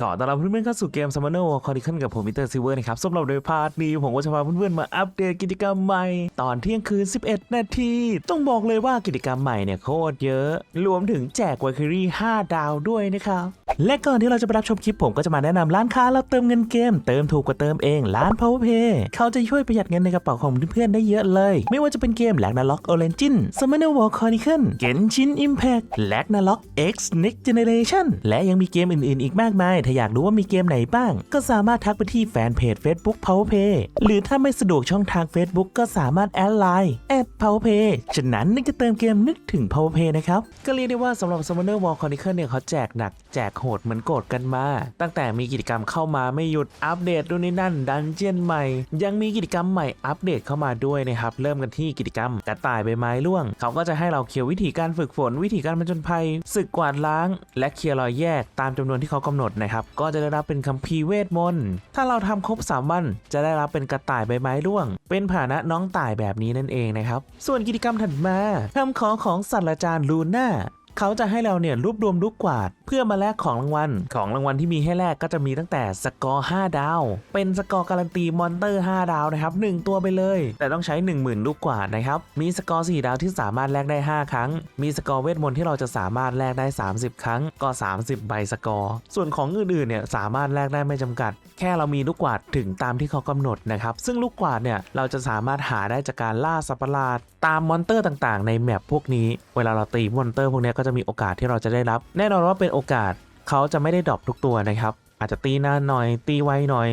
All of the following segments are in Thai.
ขอต้อนรับเพื่อนๆเข้าสู่เกม Summoner War Chronicle กับผมมิเตอร์ซิเวอร์นะครับสำหรับในพาร์ทนี้ผมก็จะพาเพื่อนๆมาอัปเดตกิจกรรมใหม่ ตอนเที่ยงคืน 11 นาที ต้องบอกเลยว่ากิจกรรมใหม่เนี่ยโคตรเยอะ รวมถึงแจกวาคิรี่ 5 ดาวด้วยนะครับ และก่อนที่เราจะไปรับชมคลิปผมก็จะมาแนะนำร้านค้าแล้วเติมเงินเกม เติมถูกกว่าเติมเองร้าน PowerPay เขาจะช่วยประหยัดเงินในกระเป๋าของเพื่อนๆได้เยอะเลย ไม่ว่าจะเป็นเกม Ragnarok Origin Summoner War Chronicle Genshin Impact Ragnarok X Next Generation และยังมีเกมอื่นๆ อีกมากมาย ถ้าอยากรู้ว่ามีเกมไหนบ้าง ก็สามารถทักไปที่แฟนเพจ Facebook PowerPay หรือถ้าไม่สะดวกช่องทาง Facebook ก็สามารถแอดไลน์แอด @PowerPay ฉะนั้นนึกจะเติมเกมนึกถึง PowerPay นะครับก็เรียกได้ว่าสำหรับ Summoner War Chronicle เนี่ยเขาแจกหนักแจกโหดเหมือนโกรธกันมา ตั้งแต่มีกิจกรรมเข้ามาไม่หยุดอัปเดตดูนนี่นั่นดันเจียนใหม่ ยังมีกิจกรรมใหม่อัปเดตเข้ามาด้วยนะครับเริ่มกันที่กิจกรรมกระต่ายใบไม้ร่วง เขาก็จะให้เราเคลียร์วิธีการฝึกฝน วิธีการผจญภัยศึกกวาดล้าง และเคลียร์รอยแยกตามจำนวนที่เขากำหนดนะครับก็จะได้รับเป็นคัมภีร์เวทมนต์ถ้าเราทำครบ3วันจะได้รับเป็นกระต่ายใบไม้ร่วง เป็นผานะน้องต่ายแบบนี้นั่นเองนะครับส่วนกิจกรรมถัดมาคำขอของศาสตราจารย์ลูน่า เขาจะให้เราเนี่ยรวบรวมลูกกวาด เพื่อมาแลกของรางวัล ของรางวัลที่มีให้แลกก็จะมีตั้งแต่สกอร์ 5 ดาว เป็นสกอร์การันตีมอนเตอร์ 5 ดาวนะครับ 1 ตัวไปเลย แต่ต้องใช้ 10,000 ลูกกวาดนะครับ มีสกอร์ 4 ดาวที่สามารถแลกได้ 5 ครั้ง มีสกอร์เวทมนต์ที่เราจะสามารถแลกได้ 30 ครั้ง ก็ 30 ใบสกอร์ ส่วนของอื่นๆ เนี่ยสามารถแลกได้ไม่จำกัด แค่เรามีลูกกวาดถึงตามที่เขากำหนดนะครับ ซึ่งลูกกวาดเนี่ยเราจะสามารถหาได้จากการล่าสัตว์ประหลาด ตามมอนเตอร์ต่างๆ ในแมปพวกนี้ เวลาเราตีมอนเตอร์พวกนี้ก็จะมีโอกาสที่เราจะได้รับ แน่นอนว่าเป็นโอกาสเขาจะไม่ได้ดรอปทุกตัวนะครับ อาจจะตีนานหน่อย ตีไวหน่อย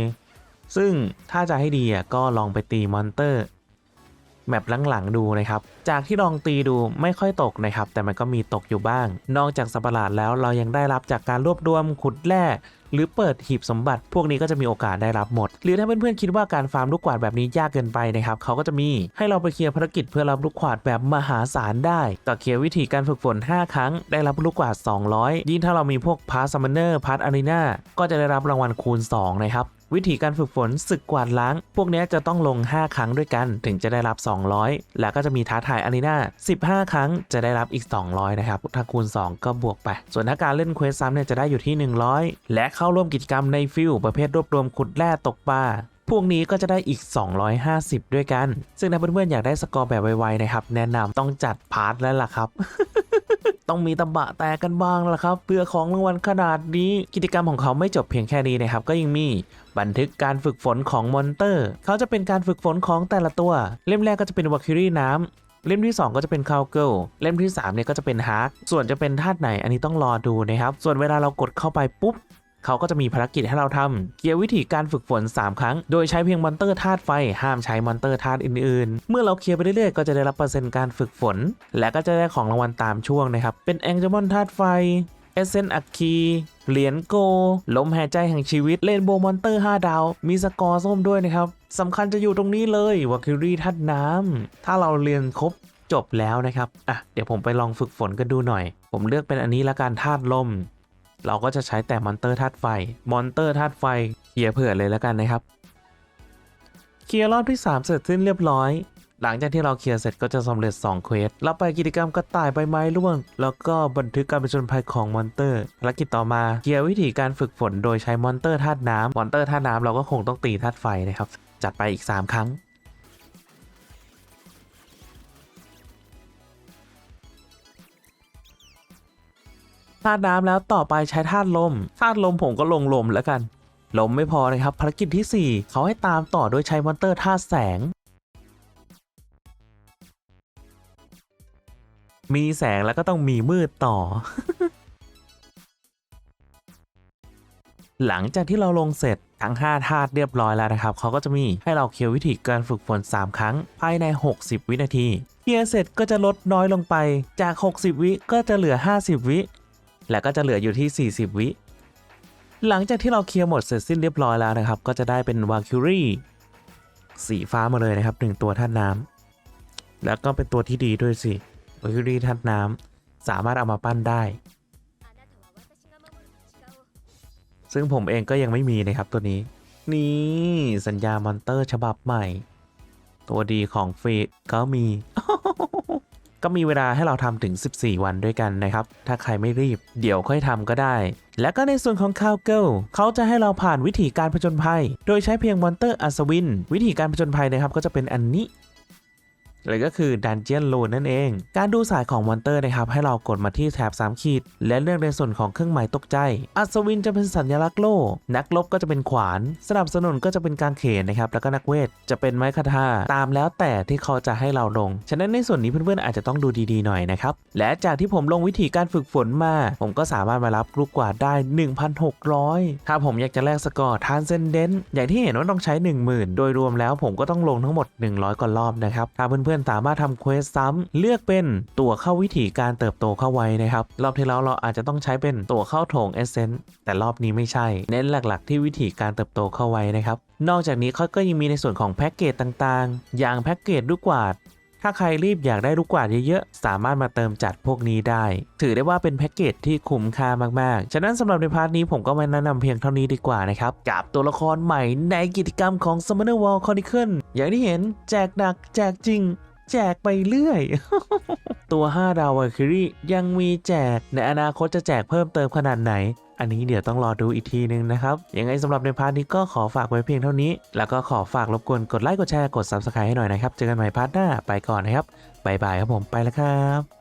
ซึ่งถ้าจะให้ดีก็ลองไปตีมอนเตอร์แมปหลังๆดูนะครับ จากที่ลองตีดูไม่ค่อยตกนะครับ แต่มันก็มีตกอยู่บ้าง นอกจากสัตว์ปหลาดแล้วเรายังได้รับจากการรวบรวมขุดแร่ หรือเปิดหีบสมบัติ พวกนี้ก็จะมีโอกาสได้รับหมด หรือถ้าเพื่อนๆคิดว่าการฟาร์มลูกกวาดแบบนี้ยากเกินไปนะครับเขาก็จะมีให้เราไปเคลียร์ภารกิจเพื่อรับลูกกวาดแบบมหาศาลได้ก็เคลียร์วิธีการฝึกฝน 5 ครั้ง ได้รับลูกกวาด 200 ยิ่งถ้าเรามีพวกพาร์ซัมเนอร์พาร์อารีนาก็จะได้รับรางวัลคูณ2นะครับ วิธีการฝึกฝนศึกกวาดล้าง พวกนี้จะต้องลง 5 ครั้งด้วยกันถึงจะได้รับ 200 แล้วก็จะมีท้าทายอารีนา15 ครั้งจะได้รับอีก 200 นะครับ ถ้าคูณ 2 ก็บวกไป ส่วนถ้าการเล่นเควสซ้ำเนี่ยจะได้อยู่ที่ 100 และเข้าร่วมกิจกรรมในฟิลประเภทรวบรวมขุดแร่ตกปลาพวกนี้ก็จะได้อีก 250 ด้วยกัน ซึ่งถ้าเพื่อนๆอยากได้สกอร์แบบไวๆนะครับ แนะนำต้องจัดพาร์ทแล้วล่ะครับ ต้องมีตะบะแตกกันบ้างล่ะครับ เพื่อของรางวัลขนาดนี้ กิจกรรมของเขาไม่จบเพียงแค่นี้นะครับ ก็ยังมีบันทึกการฝึกฝนของมอนเตอร์ เขาจะเป็นการฝึกฝนของแต่ละตัว เล่มแรกก็จะเป็นวาคิรี่น้ำเล่มที่ 2 ก็จะเป็นคาวเกิลเล่มที่3เนี่ยก็จะเป็นฮาร์กส่วนจะเป็นธาตุไหนอันนี้ต้องรอดูนะครับ ส่วนเวลาเรากดเข้าไปปุ๊บ เขาก็จะมีภารกิจให้เราทำเกี่ยววิธีการฝึกฝน 3 ครั้ง โดยใช้เพียงมอนเตอร์ธาตุไฟ ห้ามใช้มอนเตอร์ธาตุอื่นๆ เมื่อเราเคลียร์ไปเรื่อยๆ ก็จะได้รับเปอร์เซ็นต์การฝึกฝน และก็จะได้ของรางวัลตามช่วงนะครับ เป็นแองเจมอนธาตุไฟเอเซนอัคคีเหรียญโก ลมหายใจแห่งชีวิตเลนโบมอนเตอร์ 5 ดาว มีสกอร์ส้มด้วยนะครับสำคัญจะอยู่ตรงนี้เลยวาคิรีธาตุน้ำถ้าเราเรียนครบจบแล้วนะครับ อะ เดี๋ยวผมไปลองฝึกฝนกันดูหน่อย ผมเลือกเป็นอันนี้ละกันธาตุลม เราก็จะใช้แต่มอนเตอร์ธาตุไฟ มอนเตอร์ธาตุไฟเคลียร์เผื่อเลยแล้วกันนะครับเคลียร์รอบที่ 3 เสร็จสิ้นเรียบร้อย หลังจากที่เราเคลียร์เสร็จก็จะสำเร็จ2เควสเราไปกิจกรรมกระต่ายใบไม้ร่วง แล้วก็บันทึกการผจญภัยของมอนเตอร์ภารกิจต่อมาเคลียร์วิธีการฝึกฝนโดยใช้มอนเตอร์ธาตุน้ำมอนเตอร์ธาตุน้ำเราก็คงต้องตีธาตุไฟนะครับ จัดไปอีก 3 ครั้ง ธาตุน้ำแล้วต่อไปใช้ธาตุลมธาตุลมผมก็ลงลมแล้วกัน ลมไม่พอนะครับภารกิจที่ 4 เขาให้ตามต่อโดยใช้มอนเตอร์ธาตุแสง มีแสงแล้วก็ต้องมีมืดต่อ หลังจากที่เราลงเสร็จทั้ง 5 ธาตุเรียบร้อยแล้วนะครับ เขาก็จะมีให้เราเคลียร์วิธีการฝึกฝน 3 ครั้ง ภายใน 60 วินาที เคลียร์เสร็จก็จะลดน้อยลงไป จาก 60 วิก็จะเหลือ 50 วิ และก็จะเหลืออยู่ที่ 40 วิ หลังจากที่เราเคลียร์หมดเสร็จสิ้นเรียบร้อยแล้วนะครับ ก็จะได้เป็นวาคิรี่สีฟ้ามาเลยนะครับหนึ่งตัวท่าตุน้ำแล้วก็เป็นตัวที่ดีด้วยสิวาคิรี่ท่าตุน้ำสามารถเอามาปั้นได้ ซึ่งผมเองก็ยังไม่มีนะครับตัวนี้ นี่สัญญามอนเตอร์ฉบับใหม่ ตัวดีของเฟดก็มี ก็มีเวลาให้เราทำถึง 14 วันด้วยกันนะครับ ถ้าใครไม่รีบ เดี๋ยวค่อยทำก็ได้ และก็ในส่วนของคาวเกิลเขาจะให้เราผ่านวิธีการผจญภัย โดยใช้เพียงมอนเตอร์อัศวิน วิธีการผจญภัยนะครับก็จะเป็นอันนี้ เลยก็คือดันเจียนโลนนั่นเอง การดูสายของมอนเตอร์นะครับ ให้เรากดมาที่แถบ 3 ขีด และเลือกในส่วนของเครื่องหมายตกใจ อัศวินจะเป็นสัญลักษณ์โล่ นักลบก็จะเป็นขวาน สนับสนุนก็จะเป็นการเขนนะครับ แล้วก็นักเวท จะเป็นไม้คาทาตามแล้วแต่ที่เขาจะให้เราลง ฉะนั้นในส่วนนี้เพื่อนๆอาจจะต้องดูดีๆหน่อยนะครับ และจากที่ผมลงวิธีการฝึกฝนมา ผมก็สามารถมารับลูกกวาดได้ 1,600 ถ้าผมอยากจะแลกสกอร์ทานเซนเดนอย่างที่เห็นว่าต้องใช้ 10,000 โดยรวมแล้วผมก็ต้องลงทั้งหมด 100กว่ารอบนะครับถ้าเพื่อนๆสามารถทำเควสซ้ำเลือกเป็นตัวเข้าวิธีการเติบโตเข้าไว้นะครับ รอบที่แล้วเราอาจจะต้องใช้เป็นตัวเข้าโถงเอเซนต์แต่รอบนี้ไม่ใช่ เน้นหลักๆ ที่วิธีการเติบโตเข้าไว้นะครับ นอกจากนี้เขาก็ยังมีในส่วนของแพ็กเกจต่างๆ อย่างแพ็กเกจลูกกวาด ถ้าใครรีบอยากได้ลูกกวาดเยอะๆ สามารถมาเติมจัดพวกนี้ได้ ถือได้ว่าเป็นแพ็กเกจที่คุ้มค่ามากๆ ฉะนั้นสำหรับในพาร์ทนี้ผมก็มาแนะนำเพียงเท่านี้ดีกว่านะครับ กับตัวละครใหม่ในกิจกรรมของ Summoner Wall Chronicle อย่างที่เห็นแจกหนักแจกจริงแจกไปเรื่อย ตัว 5 ดาววาคิรียังมีแจก ในอนาคตจะแจกเพิ่มเติมขนาดไหน อันนี้เดี๋ยวต้องรอดูอีกทีนึงนะครับ ยังไงสำหรับในพาร์ทนี้ก็ขอฝากไว้เพียงเท่านี้ แล้วก็ขอฝากรบกวนกดไลค์กดแชร์กด Subscribe ให้หน่อยนะครับ เจอกันใหม่พาร์ทหน้าไปก่อนนะครับบายบายครับผมไปแล้วครับ